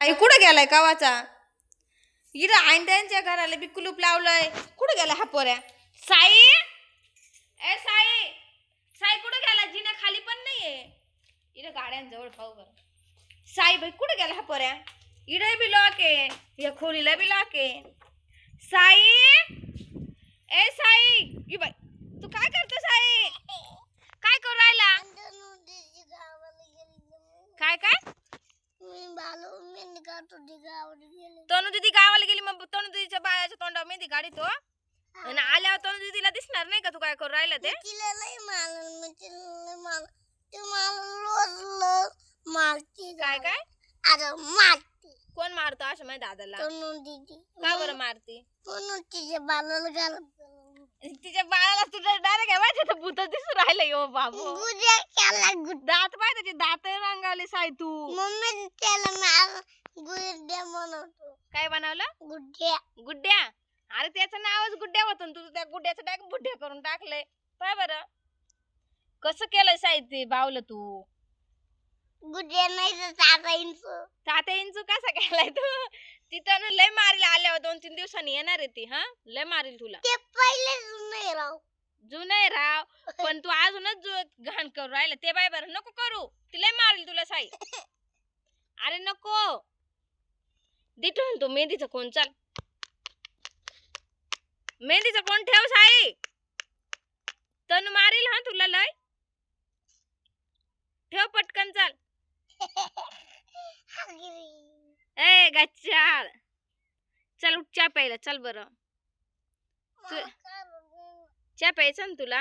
आई कुठं गेलाय कावाचा? इथं आंड्यांच्या घराला बी कुलूप लावलंय. कुठं गेला हा पोऱ्या? साई? ए साई! साई कुठं गेला? जिना खाली पण नाहीये. इथं गाड्यांजवळ पाहू बरं. साई भाई कुठं गेला हा पोऱ्या? इडं बी लॉक आहे. या खोलीला बी लॉक आहे. साई? ए साई! ई बाई तू काय करतो साई? तनु दिदी गावाला गेली मग तनु दिदीच्या बाळाच्या तोंडावर मेहंदी गाडी तो। आणि आल्यावर तनु दिदीला दिसणार नाही का तू काय करू राहिला ते काय काय? अरे मारती। कोण मारतो? असं माझ्या दादाला। तनु दीदी। का बरं मारती? तनु तिच्या बालाला घालत तिच्या बाळाला डायरेक्ट माहिती तर भूत दिसून राहिलं यो बाबू. केला दात त्याचे दात रंगावले साई तू. मम्मी त्याला गुड्या बनवतो काय बनवलं? गुड्या. गुड्ड्या अरे त्याचं नावच गुड्ड्या होतं तू त्या गुड्ड्याचं डायरेक्ट बुड्ढ्या करून टाकलंय. पाय बरं. कसं केलंय साई ते बावलं तू? गुड्या नाही तर चाचा इंच. तात्या इंचू कसा केलाय तू? तिथं ना लय मारील आल्यावर दोन तीन दिवसांनी येणार आहे ती हा? लय मारील तुला. ते पहिले नाही राव. जुनं आहे राव. पण तू अजूनच जो घाण करू राहिला ते बाय बरं. नको करू. ती लय मारील तुला साई. अरे नको. दे ठेवून तू मेहंदीचं कोण? चाल. मेहंदीचं कोण ठेव साई. तनु मारील हा तुला लय. ठेव पटकन चाल. ए गच्चाळ चल उठ चा प्यायला चल बरं. चा प्यायचा ना तुला?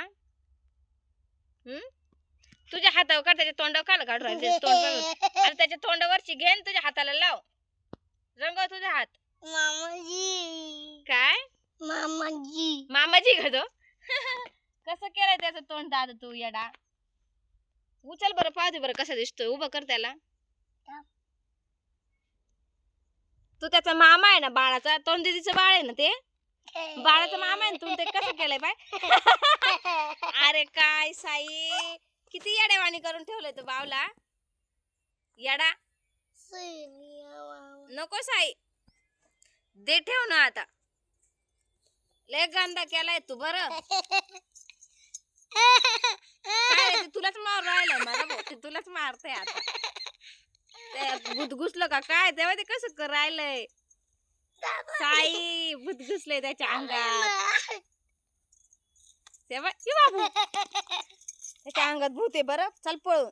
हम्म? तुझ्या हातावर काढ त्याच्या तोंडावर राहिलं त्याचं तोंड. आणि त्याच्या तोंडावरची घे आणि तुझ्या हाताला लाव. रंगव तुझा हात. मामाजी. काय? मामाजी. मामाजी ग तो? कसं केलंय त्याचं तोंड दादा तू येडा? उचल बरं पाहते बरं कसं दिसतोय उभं कर त्याला. तू त्याचा मामा आहे ना बाळाचा तोंड दिदीचं बाळ आहे ना ते? बाळाचा मामा आहे ना तू ते कसं केलंय बाय? अरे काय साई किती येडेवाणी करून ठेवलंय तू बावला? येडा? नको साई दे ठेव ना आता. लय गंदा केलाय तू बर. तुलाच मार राहिला मला तुलाच मारते आता. ते का काय? तेव्हा ते कसं कर राहिलंय? साई भूत त्याच्या अंगात. तेव्हा बाबू. त्याच्या अंगात भूत आहे बरं. चल पळून.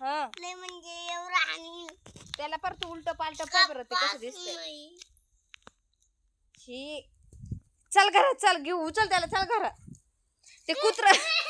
हा. म्हणजे एवढं आणि त्याला परत उलट पालट पाय बरं ते कसं दिसतंय? शी. चल घरात चल घेऊ उचल त्याला चल घरात. ते कुत्र